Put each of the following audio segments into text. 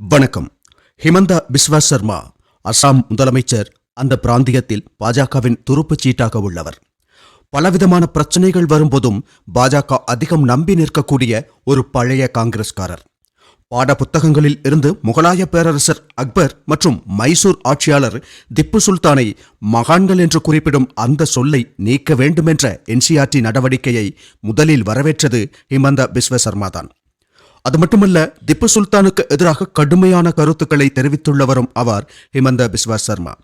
வணக்கம். ஹிமந்தா பிஸ்வா சர்மா அசாம் முதலமைச்சர் அந்த பிராந்தியத்தில் பாஜகவின் துருப்புச் சீட்டாக உள்ளவர். பலவிதமான பிரச்சனைகள் வரும்போதும் பாஜக அதிகம் நம்பி நிற்கக்கூடிய ஒரு பழைய காங்கிரஸ்காரர். பாட புத்தகங்களில் இருந்து முகலாய பேரரசர் அக்பர் மற்றும் மைசூர் ஆட்சியாளர் திப்பு சுல்தானை மகான்கள் என்று குறிப்பிடும் அந்த சொல்லை நீக்க வேண்டுமென்ற என்சிஆர்டி நடவடிக்கையை முதலில் வரவேற்றது ஹிமந்த பிஸ்வ சர்மா தான். அது மட்டுமல்ல திப்பு சுல்தானுக்கு எதிராக கடுமையான கருத்துக்களை தெரிவித்துள்ளவரும் அவர் ஹிமந்த பிஸ்வா சர்மா.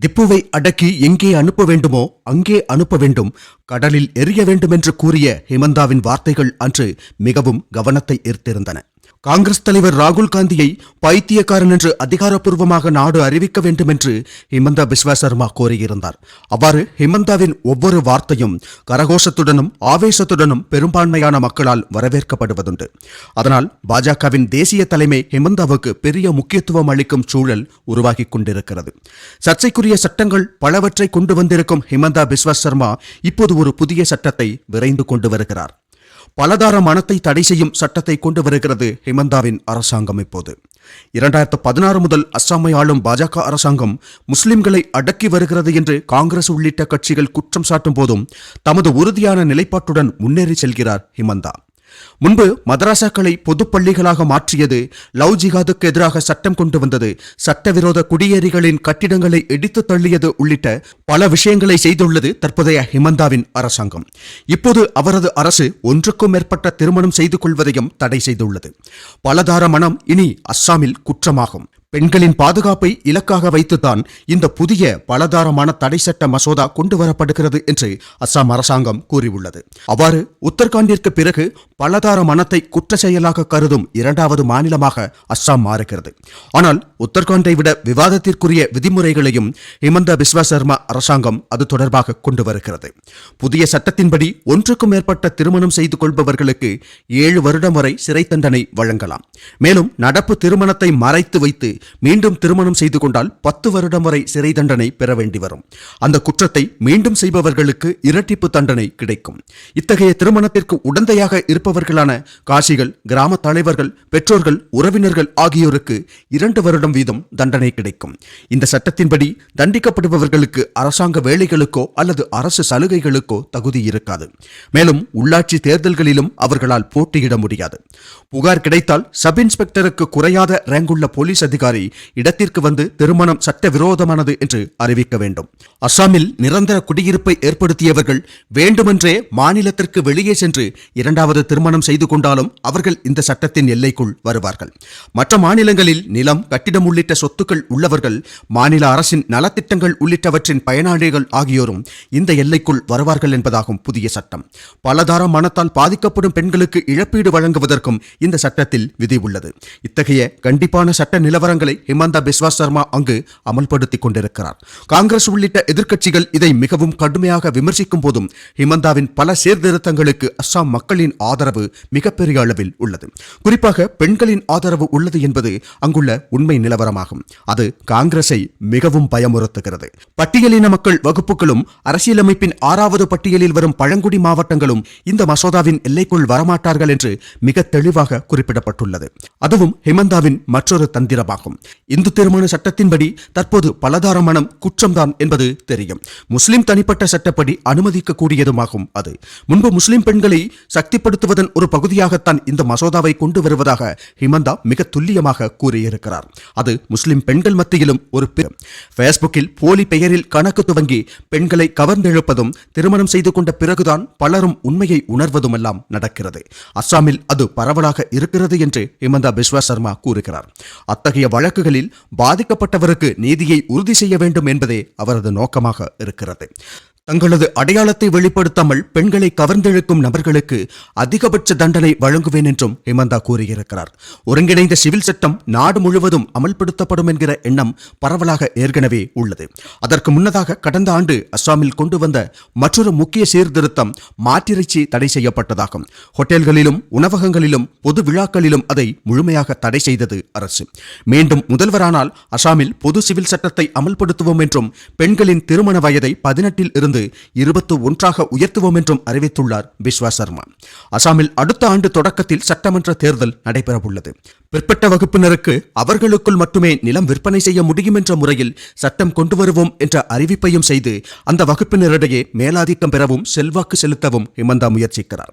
திப்புவை அடக்கி எங்கே அனுப்ப வேண்டுமோ அங்கே அனுப்ப வேண்டும். கடலில் எரிய வேண்டும் என்று கூறிய ஹிமந்தாவின் வார்த்தைகள் அன்று மிகவும் கவனத்தை ஈர்த்திருந்தன. காங்கிரஸ் தலைவர் ராகுல் காந்தியை பைத்தியக்காரன் என்று அதிகாரப்பூர்வமாக நாடு அறிவிக்க வேண்டும் என்று ஹிமந்தா பிஸ்வா சர்மா கோரியிருந்தார். அவ்வாறு ஹிமந்தாவின் ஒவ்வொரு வார்த்தையும் கரகோஷத்துடனும் ஆவேசத்துடனும் பெரும்பான்மையான மக்களால் வரவேற்கப்படுவதுண்டு. அதனால் பாஜகவின் தேசிய தலைமை ஹிமந்தாவுக்கு பெரிய முக்கியத்துவம் அளிக்கும் சூழல் உருவாகிக் கொண்டிருக்கிறது. சர்ச்சைக்குரிய சட்டங்கள் பலவற்றை கொண்டு வந்திருக்கும் ஹிமந்தா பிஸ்வா சர்மா இப்போது ஒரு புதிய சட்டத்தை விரைந்து கொண்டு வருகிறார். பலதார மனத்தை தடை செய்யும் சட்டத்தை கொண்டு வருகிறது ஹிமந்தாவின் அரசாங்கம் இப்போது. இரண்டாயிரத்து பதினாறு முதல் அஸ்ஸாமை ஆளும் பாஜக அரசாங்கம் முஸ்லிம்களை அடக்கி வருகிறது என்று காங்கிரஸ் உள்ளிட்ட கட்சிகள் குற்றம் சாட்டும் போதும் தமது உறுதியான நிலைப்பாட்டுடன் முன்னேறி செல்கிறார் ஹிமந்தா. முன்பு மதராசாக்களை பொது பள்ளிகளாக மாற்றியது லவ் ஜிகாதுக்கு எதிராக சட்டம் கொண்டு வந்தது. சட்டவிரோத குடியேறிகளின் கட்டிடங்களை இடித்து தள்ளியது உள்ளிட்ட பல விஷயங்களை செய்துள்ளது தற்போதைய ஹிமந்தாவின் அரசாங்கம். இப்போது அவரது அரசு ஒன்றுக்கும் மேற்பட்ட திருமணம் செய்து கொள்வதையும் தடை செய்துள்ளது. பலதார மனம் இனி அஸ்ஸாமில் குற்றமாகும். பெண்களின் பாதுகாப்பை இலக்காக வைத்துதான் இந்த புதிய பலதாரமான தடை சட்ட மசோதா கொண்டு வரப்படுகிறது என்று அஸ்ஸாம் அரசாங்கம் கூறியுள்ளது. அவ்வாறு உத்தரகாண்டிற்கு பிறகு பலதார மனத்தை குற்ற செயலாக கருதும் இரண்டாவது மாநிலமாக அஸ்ஸாம் மாறுகிறது. ஆனால் உத்தரகாண்டை விட விவாதத்திற்குரிய விதிமுறைகளையும் ஹிமந்த பிஸ்வா சர்மா அரசாங்கம் அது தொடர்பாக கொண்டு வருகிறது. புதிய சட்டத்தின்படி ஒன்றுக்கும் மேற்பட்ட திருமணம் செய்து கொள்பவர்களுக்கு ஏழு வருடம் வரை சிறை தண்டனை வழங்கலாம். மேலும் நடப்பு திருமணத்தை மறைத்து வைத்து மீண்டும் திருமணம் செய்து கொண்டால் பத்து வருடம் வரை சிறை தண்டனை பெற வேண்டி வரும். அந்த குற்றத்தை மீண்டும் செய்பவர்களுக்கு இரட்டிப்பு தண்டனை கிடைக்கும். இத்தகைய திருமணத்திற்கு உடந்தையாக இருப்ப இருப்பவர்களான காசிகள் கிராம தலைவர்கள் பெற்றோர்கள் உறவினர்கள் ஆகியோருக்கு இரண்டு வருடம் வீதம் தண்டனை கிடைக்கும். இந்த சட்டத்தின்படி தண்டிக்கப்படுபவர்களுக்கு அரசாங்க வேலைகளுக்கோ அல்லது அரசு சலுகைகளுக்கோ தகுதி இருக்காது. மேலும் உள்ளாட்சி தேர்தல்களிலும் அவர்களால் போட்டியிட முடியாது. புகார் கிடைத்தால் சப் இன்ஸ்பெக்டருக்கு குறையாத ரேங்குள்ள போலீஸ் அதிகாரி இடத்திற்கு வந்து திருமணம் சட்டவிரோதமானது என்று அறிவிக்க வேண்டும். அசாமில் நிரந்தர குடியிருப்பை ஏற்படுத்தியவர்கள் வேண்டுமென்றே மாநிலத்திற்கு வெளியே சென்று இரண்டாவது திருமணம் செய்து கொண்டாலும் அவர்கள் இந்த சட்டத்தின் எல்லைக்குள் வருவார்கள். மற்ற மாநிலங்களில் நிலம் கட்டிடம் உள்ளிட்ட சொத்துக்கள் உள்ளவர்கள் மாநில அரசின் நலத்திட்டங்கள் உள்ளிட்டவற்றின் பயனாளிகள் ஆகியோரும் இந்த எல்லைக்குள் வருவார்கள் என்பதாகும் புதிய சட்டம். பலதார மனத்தால் பாதிக்கப்படும் பெண்களுக்கு இழப்பீடு வழங்குவதற்கும் இந்த சட்டத்தில் விதி உள்ளது. இத்தகைய கண்டிப்பான சட்ட நிலவரங்களை ஹிமந்தா பிஸ்வா சர்மா அங்கு அமல்படுத்திக் கொண்டிருக்கிறார். காங்கிரஸ் உள்ளிட்ட எதிர்க்கட்சிகள் இதை மிகவும் கடுமையாக விமர்சிக்கும் போதும் ஹிமந்தாவின் பல சீர்திருத்தங்களுக்கு அஸ்ஸாம் மக்களின் ஆதரவு மிகப்பெரிய அளவில் உள்ளது. குறிப்பாக பெண்களின் ஆதரவு உள்ளது என்பது அங்குள்ள உண்மை நிலவரமாகும். அது காங்கிரஸை மிகவும் பயமுறுத்துகிறது. பட்டியலின மக்கள் வகுப்புகளும் அரசியலமைப்பின் ஆறாவது பட்டியலில் வரும் பழங்குடி மாவட்டங்களும் இந்த மசோதாவின் எல்லைக்குள் வரமாட்டார்கள் என்று மிக தெளிவாக குறிப்பிடப்பட்டுள்ளது. அதுவும் ஹிமந்தாவின் மற்றொரு தந்திரமாகும். இந்து திருமண சட்டத்தின்படி தற்போது பலதார மனம் குற்றம்தான் என்பது தெரியும். முஸ்லிம் தனிப்பட்ட சட்டப்படி அனுமதிக்க கூடியதுமாகும் அது. முன்பு முஸ்லிம் பெண்களை அதன் ஒரு பகுதியாகத்தான் இந்த மசோதாவை கொண்டு வருவதாக ஹிமந்தா மிக துல்லியமாக கூறியிருக்கிறார். அது முஸ்லிம் பெண்கள் மத்தியிலும் ஒரு பெரும் போலி பெயரில் கணக்கு துவங்கி பெண்களை கவர்ந்தெழுப்பதும் திருமணம் செய்து கொண்ட பிறகுதான் பலரும் உண்மையை உணர்வதுமெல்லாம் நடக்கிறது. அஸ்ஸாமில் அது பரவலாக இருக்கிறது என்று ஹிமந்தா பிஸ்வா சர்மா கூறுகிறார். அத்தகைய வழக்குகளில் பாதிக்கப்பட்டவருக்கு நீதியை உறுதி செய்ய வேண்டும் என்பதே அவரது நோக்கமாக இருக்கிறது. தங்களது அடையாளத்தை வெளிப்படுத்தாமல் பெண்களை கவர்ந்தெழுக்கும் நபர்களுக்கு அதிகபட்ச தண்டனை வழங்குவேன் என்றும் ஹிமந்தா கூறியிருக்கிறார். ஒருங்கிணைந்த சிவில் சட்டம் நாடு முழுவதும் அமல்படுத்தப்படும் என்கிற எண்ணம் பரவலாக ஏற்கனவே உள்ளது. அதற்கு முன்னதாக கடந்த ஆண்டு அஸ்ஸாமில் கொண்டு வந்த மற்றொரு முக்கிய சீர்திருத்தம் மாட்டிறைச்சி தடை செய்யப்பட்டதாகும். ஹோட்டல்களிலும் உணவகங்களிலும் பொது விழாக்களிலும் அதை முழுமையாக தடை செய்தது அரசு. மீண்டும் முதல்வரானால் அசாமில் பொது சிவில் சட்டத்தை அமல்படுத்துவோம் என்றும் பெண்களின் திருமண வயதை பதினெட்டில் இருந்து இருந்து இருபத்து ஒன்றாக உயர்த்துவோம் என்றும் அறிவித்துள்ளார் பிஸ்வா சர்மா. அசாமில் அடுத்த ஆண்டு தொடக்கத்தில் சட்டமன்ற தேர்தல் நடைபெறவுள்ளது. பிற்பட்ட வகுப்பினருக்கு அவர்களுக்குள் மட்டுமே நிலம் விற்பனை செய்ய முடியும் என்ற முறையில் சட்டம் கொண்டு வருவோம் என்ற அறிவிப்பையும் செய்து அந்த வகுப்பினரிடையே மேலாதிக்கம் பெறவும் செல்வாக்கு செலுத்தவும் ஹிமந்தா முயற்சிக்கிறார்.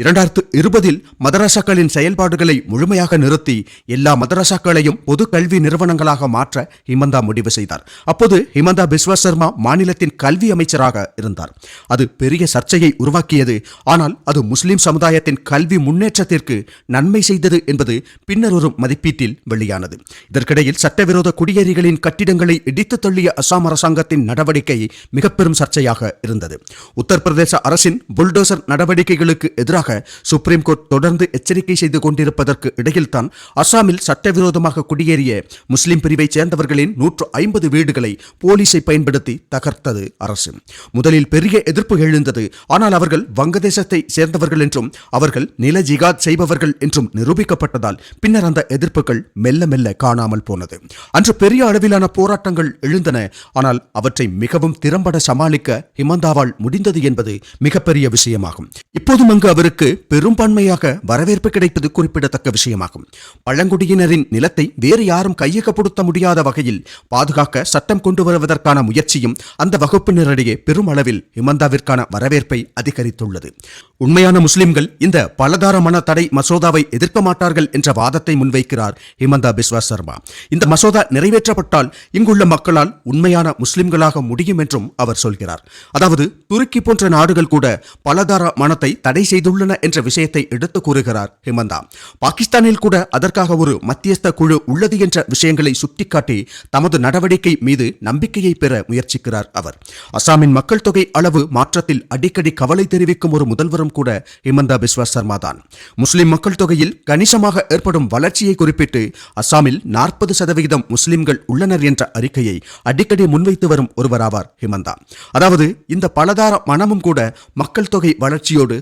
இரண்டாயிரத்து இருபதில் மதரசாக்களின் செயல்பாடுகளை முழுமையாக நிறுத்தி எல்லா மதரசாக்களையும் பொது கல்வி நிறுவனங்களாக மாற்ற ஹிமந்தா முடிவு செய்தார். அப்போது ஹிமந்தா பிஸ்வா சர்மா மாநிலத்தின் கல்வி அமைச்சராக இருந்தார். அது பெரிய சர்ச்சையை உருவாக்கியது. ஆனால் அது முஸ்லிம் சமுதாயத்தின் கல்வி முன்னேற்றத்திற்கு நன்மை செய்தது என்பது பின்னர் ஒரு மதிப்பீட்டில் வெளியானது. இதற்கிடையில் சட்டவிரோத குடியேறிகளின் கட்டிடங்களை இடித்து தள்ளிய அசாம் அரசாங்கத்தின் நடவடிக்கை மிக பெரும் சர்ச்சையாக இருந்தது. உத்தரப்பிரதேச அரசின் புல்டோசர் நடவடிக்கைகளுக்கு எதிராக சுப்ரீம் கோர்ட் தொடர்ந்து எச்சரிக்கை செய்து கொண்டிருப்பதற்கு இடையில்தான் அசாமில் சட்டவிரோதமாக குடியேறிய முஸ்லிம் பிரிவைச் சேர்ந்தவர்களின் நூற்று ஐம்பது வீடுகளை போலீஸை பயன்படுத்தி தகர்த்தது அரசு. முதலில் பெரிய எதிர்ப்பு எழுந்தது. ஆனால் அவர்கள் வங்கதேசத்தை சேர்ந்தவர்கள் என்றும் அவர்கள் நில ஜிகாத் செய்பவர்கள் என்றும் நிரூபிக்கப்பட்டதால் பின்னர் அந்த எதிர்ப்புகள் மெல்ல மெல்ல காணாமல் போனது. அன்று பெரிய அளவிலான போராட்டங்கள் எழுந்தன. ஆனால் அவற்றை மிகவும் திறம்பட சமாளிக்க ஹிமந்தாவால் முடிந்தது என்பது மிகப்பெரிய விஷயமாகும். இப்போதும் அங்கு அவருக்கு பெரும்பான்மையாக வரவேற்பு கிடைப்பது குறிப்பிடத்தக்க விஷயமாகும். பழங்குடியினரின் நிலத்தை வேறு யாரும் கையகப்படுத்த முடியாத வகையில் பாதுகாக்க சட்டம் கொண்டு வருவதற்கான முயற்சியும் அந்த வகுப்பினரிடையே பெருமளவில் ஹிமந்தாவிற்கான வரவேற்பை அதிகரித்துள்ளது. உண்மையான முஸ்லிம்கள் இந்த பலதார மன தடை மசோதாவை எதிர்க்க மாட்டார்கள் என்ற வாதத்தை முன்வைக்கிறார் ஹிமந்தா பிஸ்வா சர்மா. இந்த மசோதா நிறைவேற்றப்பட்டால் இங்குள்ள மக்களால் உண்மையான முஸ்லிம்களாக முடியும் என்றும் அவர் சொல்கிறார். அதாவது துருக்கி போன்ற நாடுகள் கூட பலதார மனத்தை தடை செய்துள்ள உள்ளன என்ற விஷயத்தை எடுத்து கூறுகிறார் ஹிமந்தா. பாகிஸ்தானில் கூட அதற்காக ஒரு மத்தியஸ்த குழு உள்ளது என்ற விஷயங்களை சுட்டிக்காட்டி தமது நடவடிக்கை மீது நம்பிக்கையை பெற முயற்சிக்கிறார் அவர். அசாமின் மக்கள் தொகை அளவு மாற்றத்தில் அடிக்கடி கவலை தெரிவிக்கும் ஒரு முதல்வரும் கூட ஹிமந்தா பிஸ்வா சர்மா தான். முஸ்லிம் மக்கள் தொகையில் கணிசமாக ஏற்படும் வளர்ச்சியை குறிப்பிட்டு அசாமில் நாற்பது சதவிகிதம் முஸ்லிம்கள் உள்ளனர் என்ற அறிக்கையை அடிக்கடி முன்வைத்து வரும் ஒருவராவார் ஹிமந்தா. அதாவது இந்த பலதார மனமும் கூட மக்கள் தொகை வளர்ச்சியோடு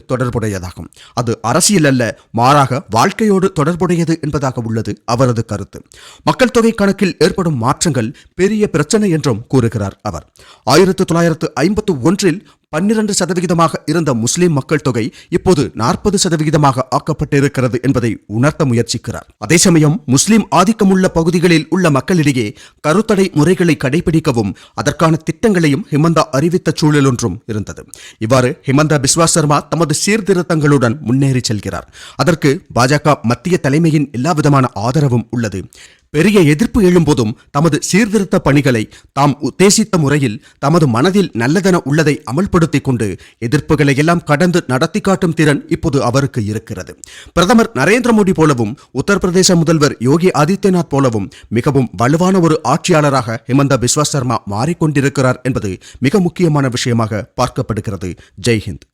என்பதாகும். அது அரசியல் அல்ல மாறாக வாழ்க்கையோடு தொடர்புடையது என்பதாக உள்ளது அவரது கருத்து. மக்கள் தொகை கணக்கில் ஏற்படும் மாற்றங்கள் பெரிய பிரச்சனை என்றும் கூறுகிறார் அவர். ஆயிரத்து தொள்ளாயிரத்து ஐம்பத்து ஒன்றில் பன்னிரண்டு சதவிகிதமாக இருந்த முஸ்லிம் மக்கள் தொகை இப்போது நாற்பது சதவிகிதமாக ஆக்கப்பட்டிருக்கிறது என்பதை உணர்த்த முயற்சிக்கிறார். அதே சமயம் முஸ்லிம் ஆதிக்கமுள்ள பகுதிகளில் உள்ள மக்களிடையே கருத்தடை முறைகளை கடைபிடிக்கவும் அதற்கான திட்டங்களையும் ஹிமந்தா அறிவித்த சூழல் ஒன்றும் இருந்தது. இவ்வாறு ஹிமந்தா பிஸ்வா சர்மா தமது சீர்திருத்தங்களுடன் முன்னேறி செல்கிறார். அதற்கு பாஜக மத்திய தலைமையின் எல்லாவிதமான ஆதரவும் உள்ளது. பெரிய எதிர்ப்பு எழும்போதும் தமது சீர்திருத்த பணிகளை தாம் உத்தேசித்த முறையில் தமது மனதில் நல்லதென உள்ளதை அமல்படுத்திக் கொண்டு எதிர்ப்புகளை எல்லாம் கடந்து நடத்தி காட்டும் திறன் இப்போது அவருக்கு இருக்கிறது. பிரதமர் நரேந்திர மோடி போலவும் உத்தரப்பிரதேச முதல்வர் யோகி ஆதித்யநாத் போலவும் மிகவும் வலுவான ஒரு ஆட்சியாளராக ஹிமந்த பிஸ்வா சர்மா மாறிக்கொண்டிருக்கிறார் என்பது மிக முக்கியமான விஷயமாக பார்க்கப்படுகிறது. ஜெய்ஹிந்த்.